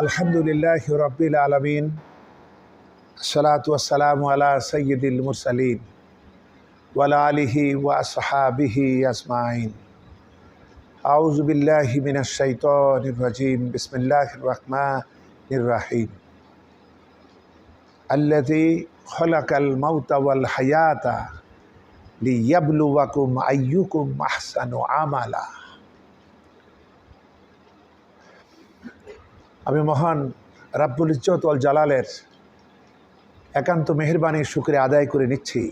الحمد لله رب العالمين الصلاة والسلام على سيد المرسلين وعلى آله وأصحابه أجمعين أعوذ بالله من الشيطان الرجيم بسم الله الرحمن الرحيم الذي خلق الموت والحياة ليبلوكم أيكم أحسن عملاً. আমি মহান রাব্বুল ইজ্জত ওয়াল জালালের একান্ত মেহরবানির শুক্রে আদায় করে নিচ্ছি,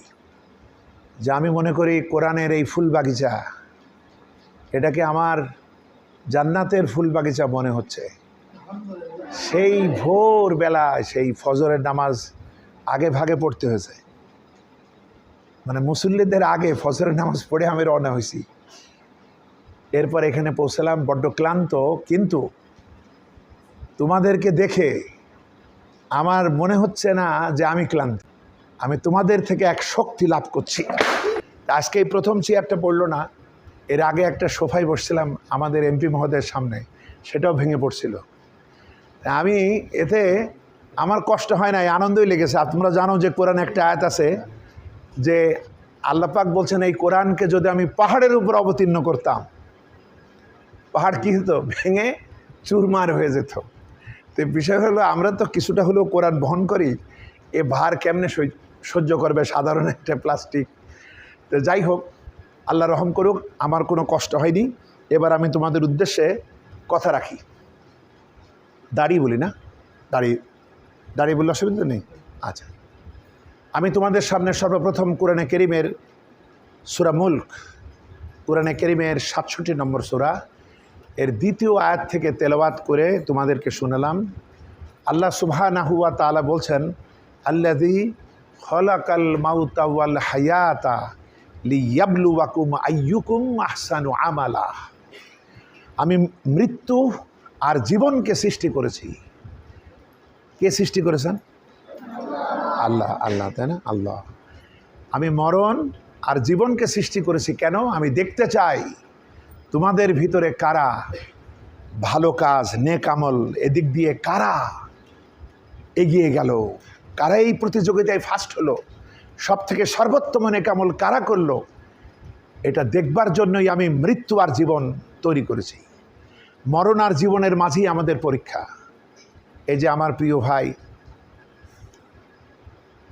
যে আমি মনে করি কোরআনের এই ফুল বাগিচা। এটাকে আমার জান্নাতের ফুল বাগিচা মনে হচ্ছে। সেই ভোর বেলা সেই ফজরের নামাজ আগে ভাগে পড়তে হয়েছে। মানে মুসল্লিদের আগে ফজরের নামাজ পড়ে আমি রওনা হয়েছি। এরপর এখানে পৌঁছলাম, বড্ড ক্লান্ত, কিন্তু তোমাদেরকে দেখে আমার মনে হচ্ছে না যে আমি ক্লান্ত। আমি তোমাদের থেকে এক শক্তি লাভ করছি। আজকে এই প্রথম চেয়ারটা পড়ল না। এর আগে একটা সোফায় বসছিলাম আমাদের এমপি মহোদয়ের সামনে, সেটাও ভেঙে পড়ছিল। আমি এতে আমার কষ্ট হয় না আনন্দই লেগেছে। আর তোমরা জানো যে কোরআন একটা আয়াত আছে যে আল্লাপাক বলছেন, এই কোরআনকে যদি আমি পাহাড়ের উপর অবতীর্ণ করতাম, পাহাড় কী হতো? ভেঙে চুরমার হয়ে যেত। তো বিষয় হলো, আমরা তো কিছুটা হলেও কোরআন বহন করি, এ ভার কেমনে সহ্য করবে সাধারণ একটা প্লাস্টিক? তো যাই হোক, আল্লাহ রহম করুক, আমার কোনো কষ্ট হয়নি। এবার আমি তোমাদের উদ্দেশ্যে কথা রাখি। দাড়ি বলি না? দাড়ি দাড়ি বললে অসুবিধা নেই? আচ্ছা। আমি তোমাদের সামনে সর্বপ্রথম কোরআনে কেরিমের সুরা মুল্ক, কোরআনে কেরিমের সাতষট্টি নম্বর সুরা এর দ্বিতীয় আয়াত থেকে তেলাওয়াত করে তোমাদেরকে শুনালাম। আল্লাহ সুবাহ নাহুয়া তালা বলছেন আল্লাদি হলাকাল মাউতাওয়াল হায়াতা লিয়াবলু ওয়াকুম আইয়ুকুম আহসানু আমালা। আমি মৃত্যু আর জীবনকে সৃষ্টি করেছি। কে সৃষ্টি করেছেন? আল্লাহ আল্লাহ, তাই না? আল্লাহ। আমি মরণ আর জীবনকে সৃষ্টি করেছি কেন? আমি দেখতে চাই। তোমাদের ভিতরে কারা? ভালো কাজ নেকামল এদিক দিয়ে কারা এগিয়ে গেল? কারা এই প্রতিযোগিতায় ফার্স্ট হলো? সব থেকে সর্বোত্তম নেকামল কারা করল? এটা দেখবার জন্যই আমি মৃত্যু আর জীবন তৈরি করেছি। মরণ আর জীবনের মাঝেই আমাদের পরীক্ষা। এই যে আমার প্রিয় ভাই,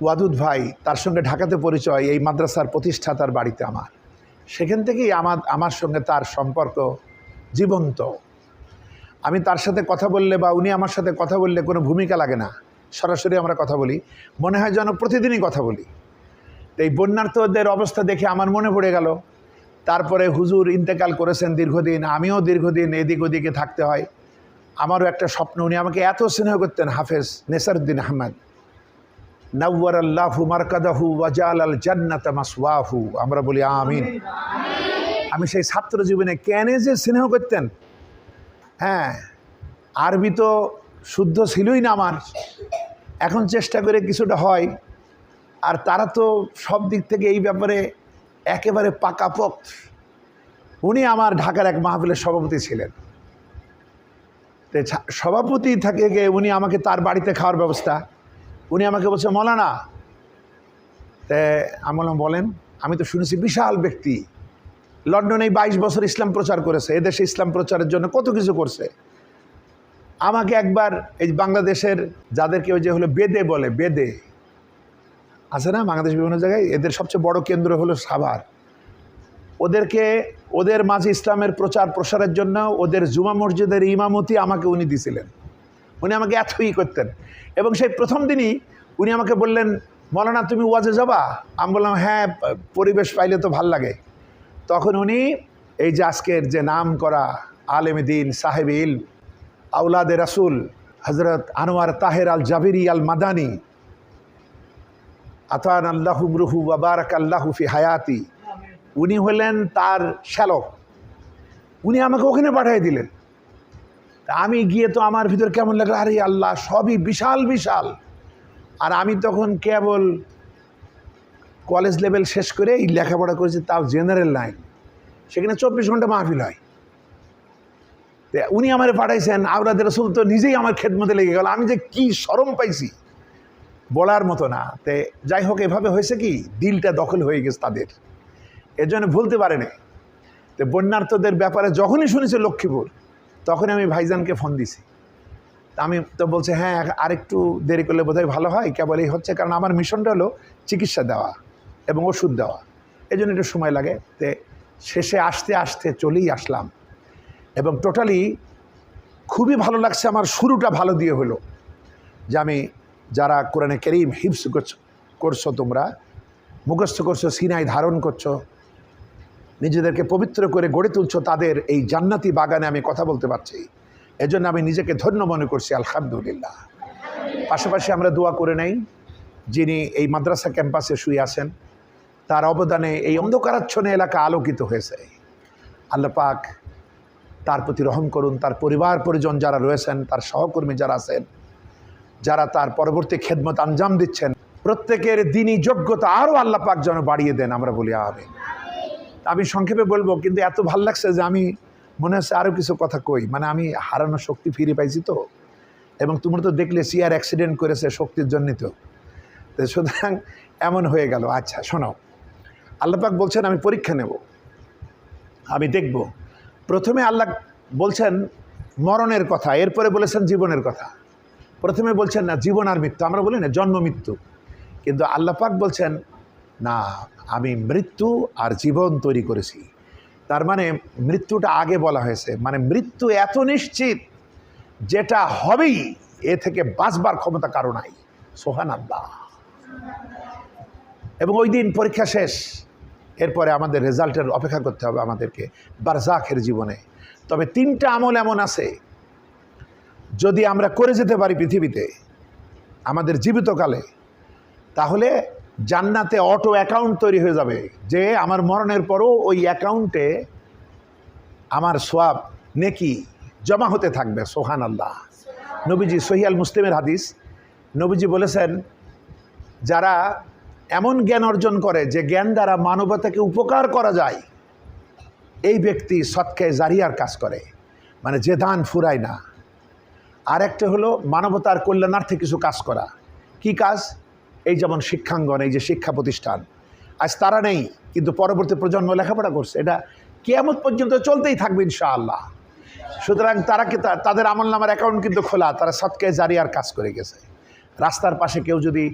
ওয়াদুদ ভাই, তার সঙ্গে ঢাকাতে পরিচয়, এই মাদ্রাসার প্রতিষ্ঠাতার বাড়িতে আমার। সেখান থেকেই আমার আমার সঙ্গে তার সম্পর্ক জীবন্ত। আমি তার সাথে কথা বললে বা উনি আমার সাথে কথা বললে কোনো ভূমিকা লাগে না। সরাসরি আমরা কথা বলি। মনে হয় যেন প্রতিদিনই কথা বলি। এই বন্যার্থদের অবস্থা দেখে আমার মনে পড়ে গেল। তারপরে হুজুর ইন্তেকাল করেছেন দীর্ঘদিন, আমিও দীর্ঘদিন এদিক ওদিকে থাকতে হয়। আমারও একটা স্বপ্ন, উনি আমাকে এত স্নেহ করতেন, হাফেজ নেসারুদ্দিন আহমেদ। নাওয়ার আল্লাহু মারকাদাহু ওয়াজাল আল জান্নাত মাসওয়াহু। আমরা বলি আমিন। আমি সেই ছাত্র জীবনে কেন যে স্নেহ করতেন? হ্যাঁ আরবি তো শুদ্ধ ছিলই না আমার। এখন চেষ্টা করে কিছুটা হয়। আর তারা তো সব দিক থেকে এই ব্যাপারে একেবারে পাকাপোক উনি আমার ঢাকার এক মাহফিলের সভাপতি ছিলেন। সভাপতি থাকে গিয়ে উনি আমাকে তার বাড়িতে খাওয়ার ব্যবস্থা। উনি আমাকে বলছে, মলানা তে আমি বললাম বলেন, আমি তো শুনেছি বিশাল ব্যক্তি। লন্ডনে বাইশ বছর ইসলাম প্রচার করেছে, এদেশে ইসলাম প্রচারের জন্য কত কিছু করছে। আমাকে একবার এই বাংলাদেশের যাদেরকে ওই যে হলো বেদে বলে, বেদে, আছে না বাংলাদেশ বিভিন্ন জায়গায়? এদের সবচেয়ে বড় কেন্দ্র হলো সাভার। ওদেরকে, ওদের মাঝে ইসলামের প্রচার প্রসারের জন্য ওদের জুমা মসজিদের ইমামতি আমাকে উনি দিছিলেন। উনি আমাকে এতই করতেন। এবং সেই প্রথম দিনই উনি আমাকে বললেন, মলানা, তুমি ওয়াজে যাবা? আমি বললাম হ্যাঁ পরিবেশ পাইলে তো ভালো লাগে। তখন উনি এই যে আজকের যে নাম করা আলেম দিন, সাহেব ইল আউলাদে রাসুল হজরত আনোয়ার তাহের আল জাবিরি আল মাদানি আতান আল্লাহু রুহু বাবারাক আল্লাহু ফি হায়াতি, উনি হলেন তার শ্যালক। উনি আমাকে ওখানে পাঠিয়ে দিলেন। আমি গিয়ে তো আমার ভিতর কেমন লাগল? আরে আল্লাহ, সবই বিশাল বিশাল। আর আমি তখন কেবল কলেজ লেভেল শেষ করে এই লেখাপড়া করেছি, তাও জেনারেল লাইন সেখানে চব্বিশ ঘণ্টা মাহফিল হয়। তে উনি আমার পাঠাইছেন আওরাদের রসুল তো নিজেই আমার খেদমতে লেগে গেল। আমি যে কি সরম পাইছি, বলার মতো না। তে যাই হোক, এভাবে হয়েছে কি, দিলটা দখল হয়ে গেছে তাদের। এর জন্য ভুলতে পারেনি। তো বন্যার্থদের ব্যাপারে যখনই শুনেছে লক্ষ্মীপুর তখনই আমি ভাইজানকে ফোন দিছি। আমি তো বলছে হ্যাঁ আরেকটু দেরি করলে বোধহয় ভালো হয়। কেবল এই হচ্ছে, কারণ আমার মিশনটা হলো চিকিৎসা দেওয়া এবং ওষুধ দেওয়া। এই জন্য একটু সময় লাগে। তে শেষে আসতে আসতে চলেই আসলাম। এবং টোটালি খুবই ভালো লাগছে আমার শুরুটা ভালো দিয়ে হলো। যে আমি যারা কোরআনে কেরিম হিপস করছ তোমরা, মুখস্থ করছ, সিনাই ধারণ করছ নিজেদেরকে পবিত্র করে গড়ে তুলছ তাদের এই জান্নাতি বাগানে আমি কথা বলতে পারছি। এজন্য আমি নিজেকে ধন্য মনে করছি, আলহামদুলিল্লাহ। পাশাপাশি আমরা দোয়া করে নেই, যিনি এই মাদ্রাসা ক্যাম্পাসে শুয়ে আছেন, তার অবদানে এই অন্ধকারাচ্ছন্ন এলাকা আলোকিত হয়েছে। আল্লাহ পাক তার প্রতি রহম করুন, তার পরিবার পরিজন যারা রয়েছেন, তার সহকর্মী যারা আছেন, যারা তার পরবর্তী খেদমত আঞ্জাম দিচ্ছেন, প্রত্যেকের দিনই যোগ্যতা আরও আল্লাহ পাক যেন বাড়িয়ে দেন, আমরা বলি আমিন। আমি সংক্ষেপে বলব, কিন্তু এত ভালো লাগছে যে আমি মনে হচ্ছে আরও কিছু কথা কই। মানে আমি হারানো শক্তি ফিরে পাইছি তো। এবং তুমি তো দেখলে সিয়ার অ্যাক্সিডেন্ট করেছে শক্তির জন্যই তো। তো সুতরাং এমন হয়ে গেল। আচ্ছা শোনো। আল্লাপাক বলছেন, আমি পরীক্ষা নেব। আমি দেখব। প্রথমে আল্লাহ বলছেন, মরণের কথা। এরপরে বলেছেন, জীবনের কথা। প্রথমে বলছেন, না, জীবন আর মৃত্যু। আমরা বলি না, জন্ম, মৃত্যু। কিন্তু আল্লাপাক বলছেন না, আমি মৃত্যু আর জীবন তৈরি করেছি। তার মানে মৃত্যুটা আগে বলা হয়েছে। মানে মৃত্যু এত নিশ্চিত যেটা হবেই, এ থেকে বাঁচবার ক্ষমতা কারও নাই। সোহান আল্লাহ এবং ওই দিন পরীক্ষা শেষ। এরপরে আমাদের রেজাল্টের অপেক্ষা করতে হবে আমাদেরকে বারজাখের জীবনে। তবে তিনটা আমল এমন আছে, যদি আমরা করে যেতে পারি পৃথিবীতে, আমাদের জীবিতকালে, তাহলে জান্নাতে অটো অ্যাকাউন্ট তৈরি হয়ে যাবে। যে আমার মরণের পরও ওই অ্যাকাউন্টে আমার সোয়াব নেকি জমা হতে থাকবে সোহান আল্লাহ নবীজি সহিয়াল মুসলিমের হাদিস। নবীজি বলেছেন, যারা এমন জ্ঞান অর্জন করে যে জ্ঞান দ্বারা মানবতাকে উপকার করা যায়, এই ব্যক্তি সৎকে জারিয়ার কাজ করে মানে যে দান ফুরায় না। আর একটা হলো মানবতার কল্যাণার্থে কিছু কাজ করা। কি কাজ? এই যেমন শিক্ষাঙ্গন, এই যে শিক্ষা প্রতিষ্ঠান, আজ তারা নেই, কিন্তু পরবর্তী প্রজন্ম লেখাপড়া করছে। এটা কেয়ামত পর্যন্ত চলতেই থাকবে ইনশাআল্লাহ। সুতরাং তারা কি তাদের আমল নামার অ্যাকাউন্ট কিন্তু খোলা, তারা সৎকে জারিয়ার কাজ করে গেছে। রাস্তার পাশে কেউ যদি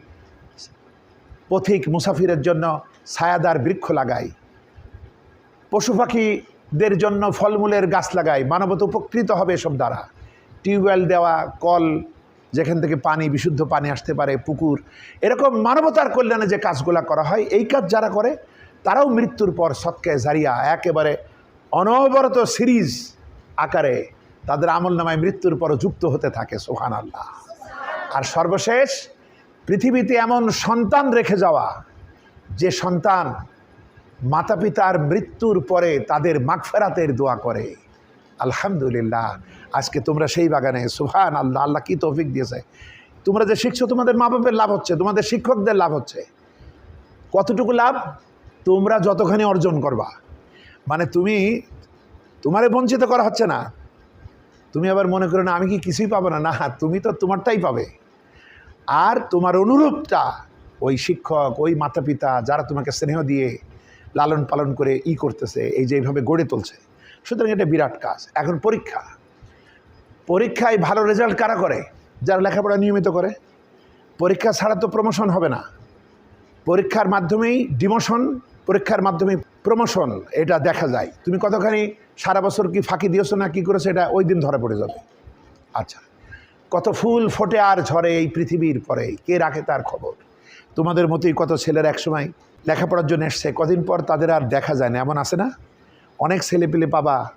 পথিক মুসাফিরের জন্য ছায়াদার বৃক্ষ লাগায়, পশু পাখিদের জন্য ফলমূলের গাছ লাগায়, মানবত উপকৃত হবে এসব দ্বারা। টিউবওয়েল দেওয়া, কল যেখান থেকে পানি, বিশুদ্ধ পানি আসতে পারে, পুকুর। এরকম মানবতার কল্যাণে যে কাজগুলো করা হয়, এই কাজ যারা করে, তারাও মৃত্যুর পর সৎকে জারিয়া একেবারে অনবরত সিরিজ আকারে তাদের আমল নামায় মৃত্যুর পর যুক্ত হতে থাকে সোহান আল্লাহ আর সর্বশেষ, পৃথিবীতে এমন সন্তান রেখে যাওয়া, যে সন্তান মাতা পিতার মৃত্যুর পরে তাদের মাগফেরাতের দোয়া করে। আলহামদুলিল্লাহ, আজকে তোমরা সেই বাগানে সুহান আল্লাহ আল্লাহ কি তৌফিক দিয়েছে। তোমরা যে শিখছো তোমাদের মা বাপের লাভ হচ্ছে, তোমাদের শিক্ষকদের লাভ হচ্ছে। কতটুকু লাভ? তোমরা যতখানি অর্জন করবা। মানে তুমি, তোমারে বঞ্চিত করা হচ্ছে না। তুমি আবার মনে করো, না, আমি কি কিছুই পাবো না। না, তুমি তো তোমারটাই পাবে। আর তোমার অনুরূপটা, ওই শিক্ষক, ওই মাতা পিতা যারা তোমাকে স্নেহ দিয়ে লালন পালন করে ই করতেছে, এই যে এইভাবে গড়ে তুলছে। সুতরাং এটা বিরাট কাজ। এখন পরীক্ষা। পরীক্ষায় ভালো রেজাল্ট কারা করে? যারা লেখাপড়া নিয়মিত করে। পরীক্ষা ছাড়া তো প্রমোশন হবে না। পরীক্ষার মাধ্যমেই ডিমোশন পরীক্ষার মাধ্যমে প্রমোশন এটা দেখা যায়। তুমি কতখানি সারা বছর কি ফাঁকি দিয়েছ না কি করেছ, এটা ওই দিন ধরা পড়ে যাবে। আচ্ছা কত ফুল ফোটে আর ঝরে এই পৃথিবীর পরে, কে রাখে তার খবর? তোমাদের মতোই কত ছেলের একসময় লেখাপড়ার জন্য এসছে, কদিন পর তাদের আর দেখা যায় না, এমন আছে না? অনেক ছেলে পেলে পাবা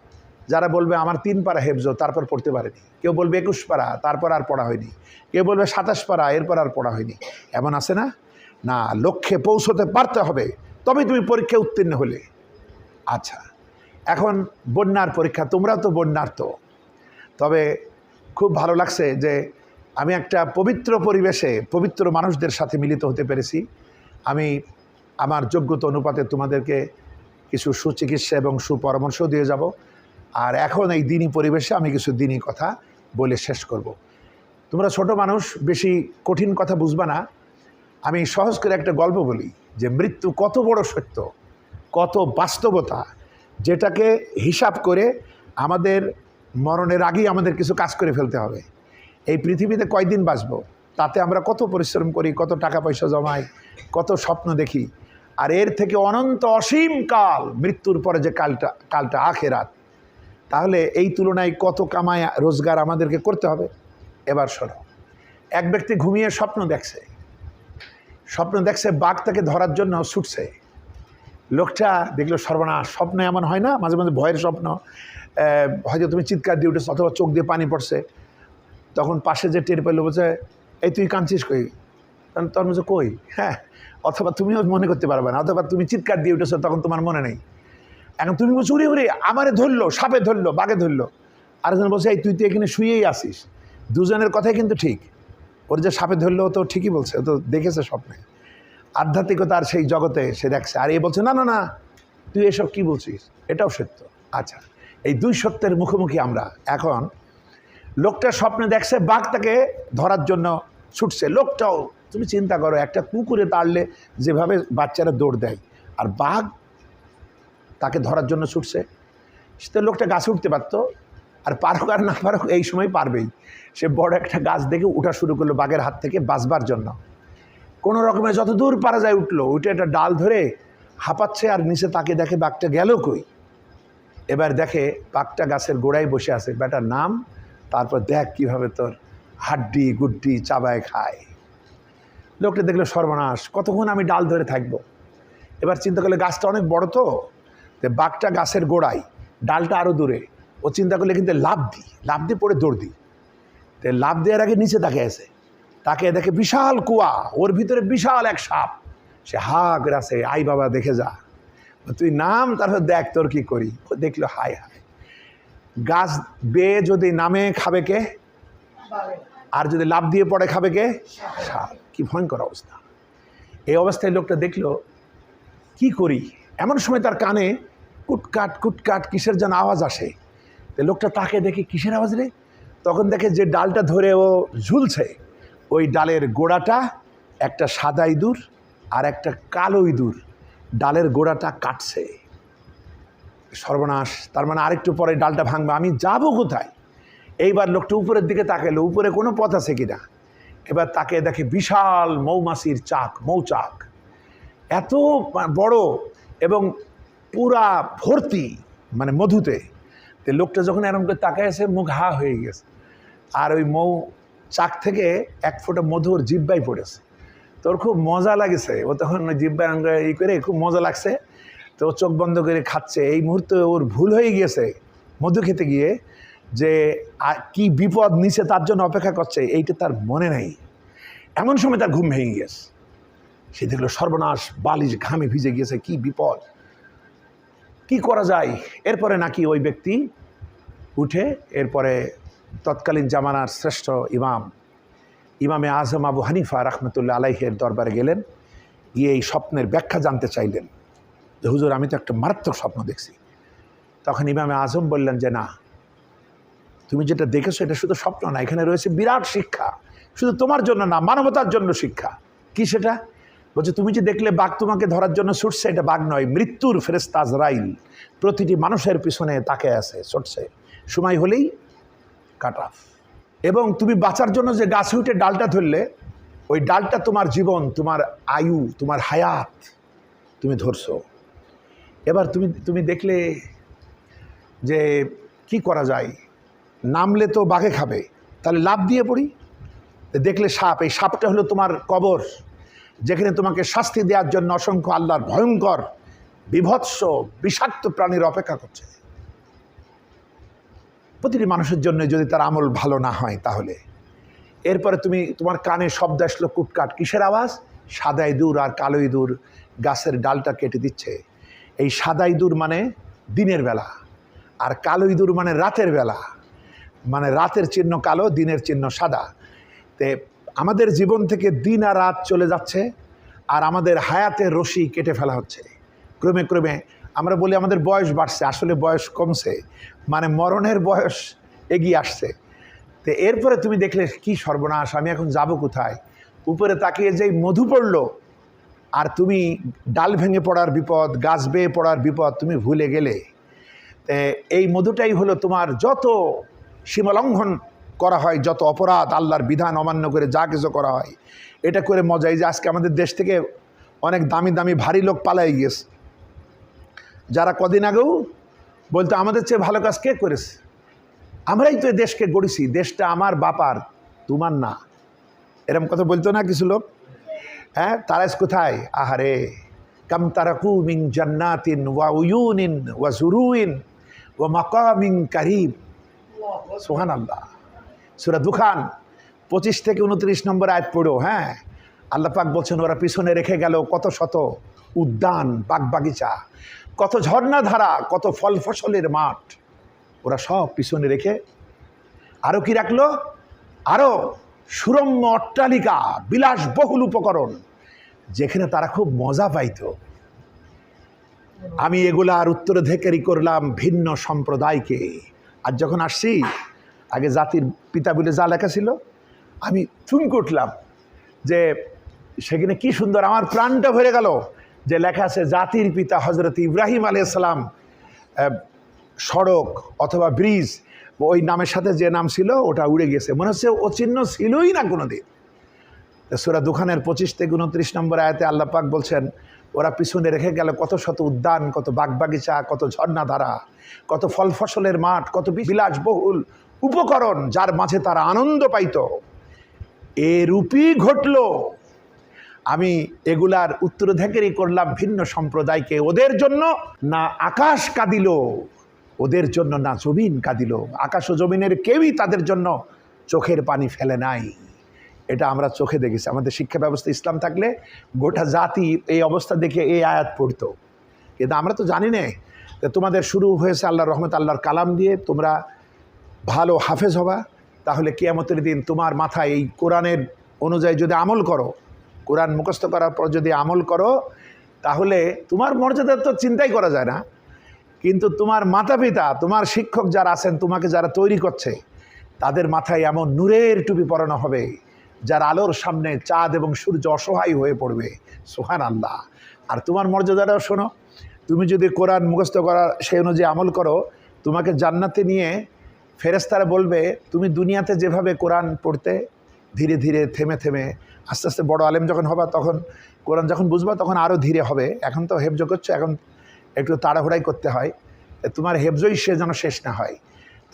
যারা বলবে, আমার তিন পারা হেফজো তারপর পড়তে পারেনি। কেউ বলবে, একুশ পারা তারপর আর পড়া হয়নি। কেউ বলবে, সাতাশ পারা এরপর আর পড়া হয়নি। এমন আছে না? না, লক্ষ্যে পৌঁছতে পারতে হবে তবে তুমি পরীক্ষায় উত্তীর্ণ হলে। আচ্ছা এখন বন্যার পরীক্ষা, তোমরাও তো বন্যার তো তবে খুব ভালো লাগছে যে আমি একটা পবিত্র পরিবেশে পবিত্র মানুষদের সাথে মিলিত হতে পেরেছি। আমি আমার যোগ্যতা অনুপাতে তোমাদেরকে কিছু সুচিকিৎসা এবং সুপরামর্শ দিয়ে যাব। আর এখন এই দিনই পরিবেশে আমি কিছু দিনই কথা বলে শেষ করব। তোমরা ছোট মানুষ, বেশি কঠিন কথা বুঝবা না। আমি সহজ করে একটা গল্প বলি যে মৃত্যু কত বড় সত্য, কত বাস্তবতা, যেটাকে হিসাব করে আমাদের মরণের আগেই আমাদের কিছু কাজ করে ফেলতে হবে। এই পৃথিবীতে কয়দিন বাঁচব? তাতে আমরা কত পরিশ্রম করি, কত টাকা পয়সা জমাই, কত স্বপ্ন দেখি আর এর থেকে অনন্ত অসীম কাল, মৃত্যুর পরে যে কালটা কালটা আখেরাত, তাহলে এই তুলনায় কত কামায় রোজগার আমাদেরকে করতে হবে? এবার শোনো, এক ব্যক্তি ঘুমিয়ে স্বপ্ন দেখছে। স্বপ্ন দেখছে, বাঘ তাকে ধরার জন্য ছুটছে। লোকটা দেখল, সর্বনাশ, স্বপ্ন এমন হয় না, মাঝে মাঝে ভয়ের স্বপ্ন। হয়তো তুমি চিৎকার দিয়ে উঠেছো, অথবা চোখ দিয়ে পানি পড়ছে। তখন পাশে যে টের পেল, বলছে, এই তুই কাঁদছিস কই? তখন তোর মধ্যে কই? হ্যাঁ অথবা তুমিও মনে করতে পারবে না, অথবা তুমি চিৎকার দিয়ে উঠেছো, তখন তোমার মনে নেই। এখন তুমি বলছো, উড়ে উড়ে, আমারে ধরলো, সাপে ধরলো, বাঘে ধরলো। আরেকজন বলছে, এই, তুই তো এখানে শুয়েই আসিস দুজনের কথাই কিন্তু ঠিক। ওর যে সাপে ধরলো তো ঠিকই বলছে, ও তো দেখেছে স্বপ্নে। আধ্যাত্মিকতার সেই জগতে সে দেখছে। আর এ বলছে, না না না, তুই এসব কি বলছিস? এটাও সত্য। আচ্ছা এই দুই সত্যের মুখোমুখি আমরা। এখন, লোকটা স্বপ্নে দেখছে বাঘ তাকে ধরার জন্য ছুটছে। লোকটাও তুমি চিন্তা করো, একটা কুকুরে তাড়লে যেভাবে বাচ্চারা দৌড় দেয়, আর বাঘ তাকে ধরার জন্য ছুটছে। সে তো লোকটা গাছে উঠতে পারতো, আর পারুক আর না পারুক এই সময় পারবেই। সে বড় একটা গাছ দেখে উঠা শুরু করল বাঘের হাত থেকে বাঁচবার জন্য। কোনো রকমে যত দূর পারা যায় উঠল, উঠে একটা ডাল ধরে হাঁপাচ্ছে আর নিচে তাকে দেখে বাঘটা গেল কই? এবার দেখে বাঘটা গাছের গোড়ায় বসে আছে। বেটার নাম, তারপর দেখ কীভাবে তোর হাড্ডি গুড্ডি চাবায় খায়। লোকটা দেখল সর্বনাশ কতক্ষণ আমি ডাল ধরে থাকব? এবার চিন্তা করলে গাছটা অনেক বড় তো? বাঘটা গাছের গোড়ায় ডালটা আরও দূরে। ও চিন্তা করলে কিন্তু লাভ দিই লাভ দিয়ে পড়ে দৌড় দিই তো লাভ দেওয়ার আগে নিচে তাকে আছে। তাকে দেখে বিশাল কুয়া ওর ভিতরে বিশাল এক সাপ। সে হা করে আছে আই বাবা দেখে যা। তুই নাম তারপর দেখ তোর কি করি? ও দেখল হাই হাই গাছ বেয়ে যদি নামে খাবে কে? আর যদি লাভ দিয়ে পড়ে খাবে কে? সাপ। কি ভয়ঙ্কর অবস্থা। এই অবস্থায় লোকটা দেখল, কি করি? এমন সময় তার কানে কুটকাট কুটকাট কিসের যেন আওয়াজ আসে। তো লোকটা তাকে দেখে, কিসের আওয়াজ রে? তখন দেখে যে ডালটা ধরে ও ঝুলছে, ওই ডালের গোড়াটা একটা সাদা ইঁদুর আর একটা কালো ইঁদুর ডালের গোড়াটা কাটছে। সর্বনাশ, তার মানে আরেকটু পরে ডালটা ভাঙবে, আমি যাব কোথায়? এইবার লোকটা উপরের দিকে তাকালো উপরে কোনো পথ আছে কিনা? এবার তাকে দেখে বিশাল মৌমাছির চাক, মৌচাক। এত বড় এবং পুরা ভর্তি মানে মধুতে। লোকটা যখন এরকম করে তাকায় আছে মুখ হা হয়ে গেছে। আর ওই মৌ চাক থেকে এক ফোঁটা মধুর জিব্বাই পড়েছে। তোর খুব মজা লাগেছে। ও তখন ওই জিব্বাই ই করে খুব মজা লাগছে। তো চোখ বন্ধ করে খাচ্ছে। এই মুহূর্তে ওর ভুল হয়ে গিয়েছে। মধু খেতে গিয়ে যে কি বিপদ নিচে তার জন্য অপেক্ষা করছে, এইটা তার মনে নেই। এমন সময় তার ঘুম ভেঙে গেছে। সে দেখল সর্বনাশ বালিশ ঘামে ভিজে গিয়েছে, কি বিপদ? কি করা যায়? এরপরে নাকি ওই ব্যক্তি উঠে, এরপরে তৎকালীন জামানার শ্রেষ্ঠ ইমাম, ইমামে আজম আবু হানিফা রহমতুল্লাহ আলাইহের দরবারে গেলেন, গিয়ে এই স্বপ্নের ব্যাখ্যা জানতে চাইলেন হুজুর, আমি তো একটা মারাত্মক স্বপ্ন দেখছি। তখন ইমামে আজম বললেন যে, না তুমি যেটা দেখেছ, এটা শুধু স্বপ্ন না, এখানে রয়েছে বিরাট শিক্ষা। শুধু তোমার জন্য না, মানবতার জন্য শিক্ষা। কি সেটা? বলছে, তুমি যে দেখলে বাঘ তোমাকে ধরার জন্য ছুটছে, এটা বাঘ নয়, মৃত্যুর ফেরেস্তাজ রাইল প্রতিটি মানুষের পিছনে তাকে আছে, ছুটছে। সময় হলেই কাট অফ এবং তুমি বাঁচার জন্য যে গাছে উঠে ডালটা ধরলে, ওই ডালটা তোমার জীবন, তোমার আয়ু, তোমার হায়াত তুমি ধরছো। এবার তুমি তুমি দেখলে যে কি করা যায়? নামলে তো বাঘে খাবে। তাহলে লাভ দিয়ে পড়ি। দেখলে সাপ, এই সাপটা হলো তোমার কবর, যেখানে তোমাকে শাস্তি দেওয়ার জন্য অসংখ্য আল্লাহর ভয়ঙ্কর, বিভৎস, বিষাক্ত প্রাণীর অপেক্ষা করছে। প্রতিটি মানুষের জন্য যদি তার আমল ভালো না হয় তাহলে। এরপরে তুমি, তোমার কানে শব্দ আসলো কুটকাট, কিসের আওয়াজ? সাদা ইঁদুর আর কালো ইঁদুর গাছের ডালটা কেটে দিচ্ছে। এই সাদা ইঁদুর মানে দিনের বেলা, আর কালো ইঁদুর মানে রাতের বেলা। মানে রাতের চিহ্ন কালো, দিনের চিহ্ন সাদা। তে আমাদের জীবন থেকে দিন আর রাত চলে যাচ্ছে আর আমাদের হায়াতের রশি কেটে ফেলা হচ্ছে। ক্রমে ক্রমে আমরা বলি আমাদের বয়স বাড়ছে, আসলে বয়স কমছে মানে মরণের বয়স এগিয়ে আসছে। তো এরপরে তুমি দেখলে কি সর্বনাশ, আমি এখন যাব কোথায়? উপরে তাকিয়ে যেই মধু পড়ল, আর তুমি ডাল ভেঙে পড়ার বিপদ, গাছ বেয়ে পড়ার বিপদ, তুমি ভুলে গেলে। তে এই মধুটাই হলো তোমার যত সীমালঙ্ঘন করা হয় যত অপরাধ, আল্লাহর বিধান অমান্য করে যা কিছু করা হয়। এটা করে মজা এই যে আজকে আমাদের দেশ থেকে অনেক দামি দামি, ভারী লোক পালাই গিয়েছে। যারা কদিন আগেও বলতো, আমাদের চেয়ে ভালো কাজ কে করেছে? আমরাই তো দেশকে গড়েছি। দেশটা আমার বাপার, তোমার না। এরকম কথা বলতো না কিছু লোক? হ্যাঁ তারাস কোথায়? আহারে, কাম তারাকু মিং জান্নাতিন ওয়া উয়ুনিন ওয়া জুরুইন ওয়া মাকামিন কারিম সোহান আল্লাহ সুরা দুখান, পঁচিশ থেকে উনত্রিশ নম্বর আয়াত পড়ো হ্যাঁ? আল্লাহ পাক বলছেন, ওরা পিছনে রেখে গেল কত শত উদ্যান, বাগ বাগিচা, কত ঝর্ণাধারা কত ফল ফসলের মাঠ। ওরা সব পিছনে রেখে আরও কি রাখল? আরও সুরম্য অট্টালিকা, বিলাসবহুল উপকরণ, যেখানে তারা খুব মজা পাইতো। আমি এগুলার উত্তরাধিকারী করলাম ভিন্ন সম্প্রদায়কে। আর যখন আসছি, আগে জাতির পিতা বলে যা লেখা ছিল, আমি চুমকে উঠলাম যে সেখানে কি সুন্দর আমার প্রাণটা ভরে গেল যে লেখা আছে, জাতির পিতা হজরত ইব্রাহিম আলাইসালাম সড়ক অথবা ব্রিজ, ওই নামের সাথে যে নাম ছিল, ওটা উড়ে গেছে। মনে হচ্ছে ও চিহ্ন ছিলই না কোনো দিন সুরা দুখানের পঁচিশ থেকে উনত্রিশ নম্বর আয়াতে আল্লাহ পাক বলছেন ওরা পিছনে রেখে গেল, কত শত উদ্যান, কত বাগবাগিচা, কত ঝর্ণাধারা, কত ফল ফসলের মাঠ, কত বিলাসবহুল উপকরণ যার মাঝে তারা আনন্দ পাইত। এরূপই ঘটল। আমি এগুলার উত্তরাধিকারী করলাম ভিন্ন সম্প্রদায়কে, ওদের জন্য না আকাশ কাঁদিল, ওদের জন্য না জমিন কাঁদিল। আকাশ ও জমিনের কেউই তাদের জন্য চোখের পানি ফেলে নাই। এটা আমরা চোখে দেখেছি। আমাদের শিক্ষা ব্যবস্থা ইসলাম থাকলে গোটা জাতি এই অবস্থা দেখে এই আয়াত পড়তো। কিন্তু আমরা তো জানি না তোমাদের শুরু হয়েছে আল্লাহর রহমত, আল্লাহর কালাম দিয়ে তোমরা ভালো হাফেজ হবা। তাহলে কেয়ামতের দিন তোমার মাথায় এই কোরআনের অনুযায়ী যদি আমল করো, কোরআন মুখস্থ করার পর যদি আমল করো, তাহলে তোমার মর্যাদা তো চিন্তাই করা যায় না। কিন্তু তোমার মাতা পিতা তোমার শিক্ষক যারা আছেন, তোমাকে যারা তৈরি করছে, তাদের মাথায় এমন নূরের টুপি পরানো হবে। যার আলোর সামনে চাঁদ এবং সূর্য অসহায় হয়ে পড়বে। সোহান আল্লাহ আর তোমার মর্যাদাটাও শোনো, তুমি যদি কোরআন মুখস্থ করার সেই অনুযায়ী আমল করো, তোমাকে জান্নাতে নিয়ে ফেরেস্তারা বলবে, তুমি দুনিয়াতে যেভাবে কোরআন পড়তে ধীরে ধীরে থেমে থেমে আস্তে আস্তে বড় আলেম যখন হবা, তখন কোরআন যখন বুঝবা, তখন আরও ধীরে হবে। এখন তো হেফজ করছ, এখন একটু তাড়াহুড়াই করতে হয়। তোমার হেফজই সে যেন শেষ না হয়।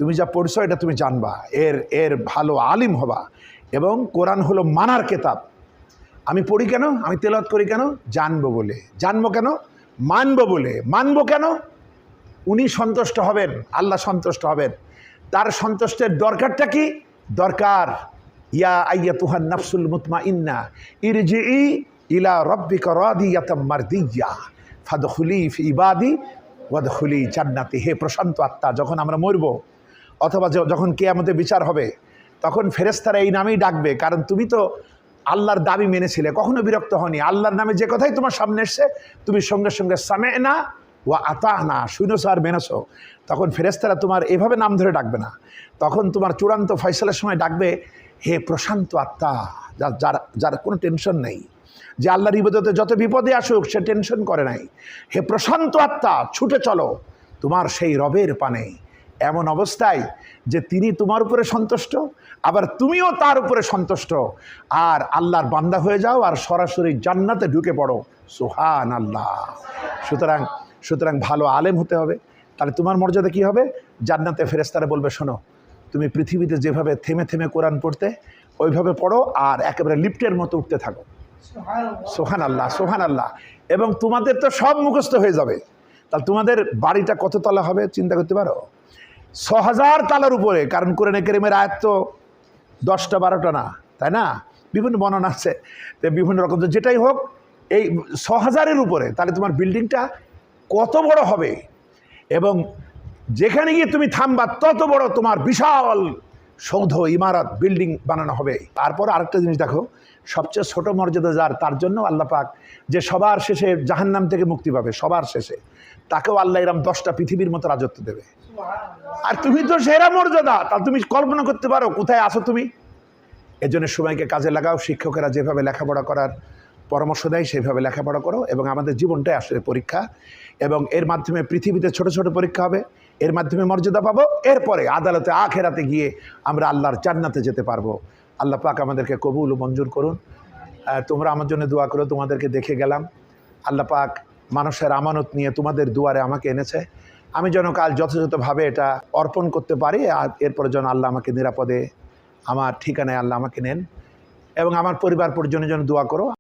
তুমি যা পড়ছো, এটা তুমি জানবা। এর এর ভালো আলিম হবা। এবং কোরআন হলো মানার কেতাব। আমি পড়ি কেন? আমি তেলত করি কেন? জানব বলে। জানব কেন? মানবো বলে। মানবো কেন? উনি সন্তুষ্ট হবেন। আল্লাহ সন্তুষ্ট হবেন। তার সন্তুষ্টের দরকারটা কি? দরকার। ইয়া আইয়া তুহান নাফসুল মুতমা ইন্না ইরজি ইলা রব্বিকা মারদিয়া ফাদখুলি ইবাদি ওয়াদখুলি জান্নাতি। হে প্রশান্ত আত্মা, যখন আমরা মরব অথবা যখন কে আমাদের বিচার হবে, তখন ফেরেস্তারা এই নামেই ডাকবে, কারণ তুমি তো আল্লাহর দাবি মেনেছিলে, কখনো বিরক্ত হনি আল্লাহর নামে যে কথাই তোমার সামনে এসছে, তুমি সঙ্গে সঙ্গে সামে না ও আতা না শুনেছো আর মেনেছো। তখন ফেরেস্তারা তোমার এভাবে নাম ধরে ডাকবে না। তখন তোমার চূড়ান্ত ফয়সলার সময় ডাকবে, হে প্রশান্ত আত্মা যার যার যার কোনো টেনশন নেই। যে আল্লাহর ইবাদতে যত বিপদে আসুক, সে টেনশন করে নাই। হে প্রশান্ত আত্মা, ছুটে চলো, তোমার সেই রবের পানে। এমন অবস্থায় যে তিনি তোমার উপরে সন্তুষ্ট আবার তুমিও তার উপরে সন্তুষ্ট। আর আল্লাহর বান্দা হয়ে যাও আর সরাসরি জান্নাতে ঢুকে পড়ো। সুহান আল্লাহ সুতরাং সুতরাং ভালো আলেম হতে হবে। তাহলে তোমার মর্যাদা কি হবে? জান্নাতে ফেরেস্তারা বলবে শোনো তুমি পৃথিবীতে যেভাবে থেমে থেমে কোরআন পড়তে ওইভাবে পড়ো আর একেবারে লিফটের মতো উঠতে থাকো। সোহান আল্লাহ সোহান আল্লাহ এবং তোমাদের তো সব মুখস্থ হয়ে যাবে। তাহলে তোমাদের বাড়িটা কত তলা হবে চিন্তা করতে পারো? ছ হাজার তালার উপরে, কারণ কোরআনে কেরিমের আয়াত তো দশটা, বারোটা না, তাই না? বিভিন্ন বর্ণনা আছে। বিভিন্ন রকম তো যেটাই হোক, এই ছ হাজারের উপরে, তাহলে তোমার বিল্ডিংটা কত বড় হবে? এবং যেখানে গিয়ে তুমি থামবা, তত বড় তোমার বিশাল সৌধ, ইমারত, বিল্ডিং বানানো হবে। তারপর আরেকটা জিনিস দেখো, সবচেয়ে ছোট মর্যাদা যার, তার জন্য আল্লাহ পাক যে সবার শেষে জাহান্নাম থেকে মুক্তি পাবে, সবার শেষে। তাকেও আল্লাহ এরম দশটা পৃথিবীর মতো রাজত্ব দেবে। আর তুমি তো সেরা মর্যাদা, তা তুমি কল্পনা করতে পারো, কোথায় আসো তুমি? এজন্য সময়কে কাজে লাগাও, শিক্ষকেরা যেভাবে লেখাপড়া করার পরামর্শ দেয় সেইভাবে লেখাপড়া করো এবং আমাদের জীবনটাই আসলে পরীক্ষা। এবং এর মাধ্যমে পৃথিবীতে ছোট ছোট পরীক্ষা হবে, এর মাধ্যমে মর্যাদা পাবো, এরপরে আদালতে, আখেরাতে গিয়ে আমরা আল্লাহর জান্নাতে যেতে পারব। আল্লাহ পাক আমাদেরকে কবুল ও মঞ্জুর করুন। তোমরা আমার জন্য দোয়া করো, তোমাদেরকে দেখে গেলাম। আল্লাহ পাক মানুষের আমানত নিয়ে তোমাদের দুয়ারে আমাকে এনেছে। আমি যেন কাল যথাযথভাবে এটা অর্পণ করতে পারি, আর এরপরে যেন আল্লাহ আমাকে নিরাপদে, আমার ঠিকানায় আল্লাহ আমাকে নেন এবং আমার পরিবার পরিজনের জন্য দোয়া করো।